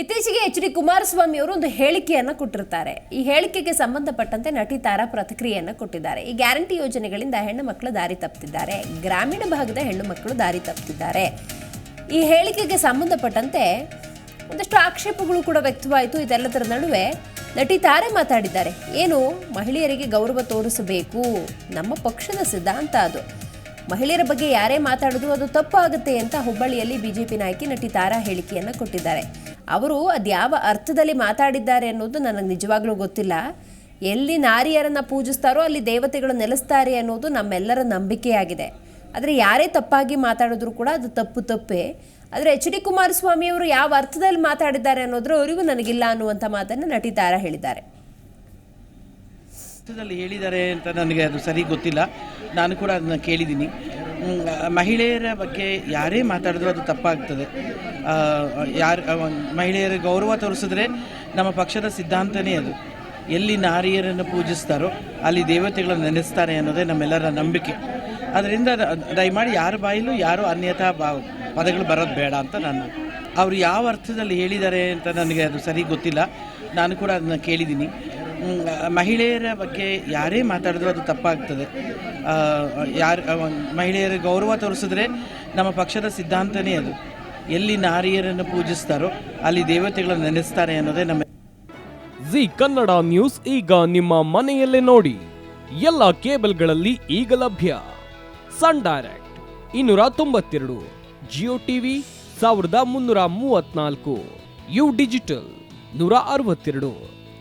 ಇತ್ತೀಚೆಗೆ H D Kumaraswamy ಅವರು ಒಂದು ಹೇಳಿಕೆಯನ್ನು ಕೊಟ್ಟಿರ್ತಾರೆ. ಈ ಹೇಳಿಕೆಗೆ ಸಂಬಂಧಪಟ್ಟಂತೆ ನಟಿ ತಾರಾ ಪ್ರತಿಕ್ರಿಯೆಯನ್ನು ಕೊಟ್ಟಿದ್ದಾರೆ. ಈ ಗ್ಯಾರಂಟಿ ಯೋಜನೆಗಳಿಂದ ಹೆಣ್ಣು ಮಕ್ಕಳು ದಾರಿ ತಪ್ಪುತ್ತಿದ್ದಾರೆ ಗ್ರಾಮೀಣ ಭಾಗದ ಹೆಣ್ಣು ಮಕ್ಕಳು ದಾರಿ ತಪ್ಪುತ್ತಿದ್ದಾರೆ ಈ ಹೇಳಿಕೆಗೆ ಸಂಬಂಧಪಟ್ಟಂತೆ ಒಂದಷ್ಟು ಆಕ್ಷೇಪಗಳು ಕೂಡ ವ್ಯಕ್ತವಾಯಿತು. ಇದೆಲ್ಲದರ ನಡುವೆ ನಟಿ ತಾರೆ ಮಾತಾಡಿದ್ದಾರೆ. ಏನು, ಮಹಿಳೆಯರಿಗೆ ಗೌರವ ತೋರಿಸಬೇಕು. ನಮ್ಮ ಪಕ್ಷದ ಸಿದ್ಧಾಂತ ಅದು. ಮಹಿಳೆಯರ ಬಗ್ಗೆ ಯಾರೇ ಮಾತಾಡಿದ್ರು ಅದು ತಪ್ಪು ಆಗುತ್ತೆ ಅಂತ ಹುಬ್ಬಳ್ಳಿಯಲ್ಲಿ ಬಿಜೆಪಿ ನಾಯಕಿ ನಟಿ ತಾರಾ ಹೇಳಿಕೆಯನ್ನು ಕೊಟ್ಟಿದ್ದಾರೆ. ಅವರು ಅದು ಯಾವ ಅರ್ಥದಲ್ಲಿ ಮಾತಾಡಿದ್ದಾರೆ ಅನ್ನೋದು ನನಗೆ ನಿಜವಾಗ್ಲೂ ಗೊತ್ತಿಲ್ಲ. ಎಲ್ಲಿ ನಾರಿಯರನ್ನು ಪೂಜಿಸ್ತಾರೋ ಅಲ್ಲಿ ದೇವತೆಗಳು ನೆಲೆಸ್ತಾರೆ ಅನ್ನೋದು ನಮ್ಮೆಲ್ಲರ ನಂಬಿಕೆಯಾಗಿದೆ. ಆದರೆ ಯಾರೇ ತಪ್ಪಾಗಿ ಮಾತಾಡಿದ್ರು ಕೂಡ ಅದು ತಪ್ಪು ತಪ್ಪೇ. ಆದರೆ ಎಚ್ ಡಿ ಕುಮಾರಸ್ವಾಮಿಯವರು ಯಾವ ಅರ್ಥದಲ್ಲಿ ಮಾತಾಡಿದ್ದಾರೆ ಅನ್ನೋದ್ರ ಅವರಿಗೂ ನನಗಿಲ್ಲ ಅನ್ನುವಂಥ ಮಾತನ್ನು ನಟಿ ತಾರಾ ಹೇಳಿದ್ದಾರೆ. ಹೇಳಿದ್ದಾರೆ ಅಂತ ನನಗೆ ಅದು ಸರಿ ಗೊತ್ತಿಲ್ಲ. ನಾನು ಕೂಡ ಅದನ್ನ ಕೇಳಿದ್ದೀನಿ. ಮಹಿಳೆಯರ ಬಗ್ಗೆ ಯಾರೇ ಮಾತಾಡಿದ್ರು ಅದು ತಪ್ಪಾಗ್ತದೆ. ಯಾರು ಮಹಿಳೆಯರ ಗೌರವ ತೋರಿಸಿದ್ರೆ ನಮ್ಮ ಪಕ್ಷದ ಸಿದ್ಧಾಂತನೇ ಅದು. ಎಲ್ಲಿ ನಾರಿಯರನ್ನು ಪೂಜಿಸ್ತಾರೋ ಅಲ್ಲಿ ದೇವತೆಗಳನ್ನು ನೆನೆಸ್ತಾರೆ ಅನ್ನೋದೇ ನಮ್ಮೆಲ್ಲರ ನಂಬಿಕೆ. ಅದರಿಂದ ದಯಮಾಡಿ ಯಾರ ಬಾಯಲ್ಲೂ ಯಾರು ಅನ್ಯಥಾ ಬಾ, ಪದಗಳು ಬರೋದು ಬೇಡ ಅಂತ ನಾನು. ಅವರು ಯಾವ ಅರ್ಥದಲ್ಲಿ ಹೇಳಿದ್ದಾರೆ ಅಂತ ನನಗೆ ಅದು ಸರಿ ಗೊತ್ತಿಲ್ಲ. ನಾನು ಕೂಡ ಅದನ್ನು ಕೇಳಿದ್ದೀನಿ. ಮಹಿಳೆಯರ ಬಗ್ಗೆ ಯಾರೇ ಮಾತಾಡಿದ್ರು ಅದು ತಪ್ಪಾಗ್ತದೆ. ಯಾರು ಮಹಿಳೆಯರ ಗೌರವ ತೋರಿಸಿದ್ರೆ ನಮ್ಮ ಪಕ್ಷದ ಸಿದ್ಧಾಂತನೇ ಅದು. ಎಲ್ಲಿ ನಾರಿಯರನ್ನು ಪೂಜಿಸ್ತಾರೋ ಅಲ್ಲಿ ದೇವತೆಗಳನ್ನು ನೆನೆಸ್ತಾರೆ ಅನ್ನೋದೇ ನಮ್ಮ ಜಿ ಕನ್ನಡ ನ್ಯೂಸ್ ಈಗ ನಿಮ್ಮ ಮನೆಯಲ್ಲೇ ನೋಡಿ. ಎಲ್ಲ ಕೇಬಲ್ಗಳಲ್ಲಿ ಈಗ ಲಭ್ಯ. ಸನ್ ಡೈರೆಕ್ಟ್ ಇನ್ನೂರ ತೊಂಬತ್ತೆರಡು, ಜಿಯೋ ಟಿವಿ ಸಾವಿರದ ಮುನ್ನೂರ ಮೂವತ್ನಾಲ್ಕು ಯು ಡಿಜಿಟಲ್ ನೂರ ಅರವತ್ತೆರಡು.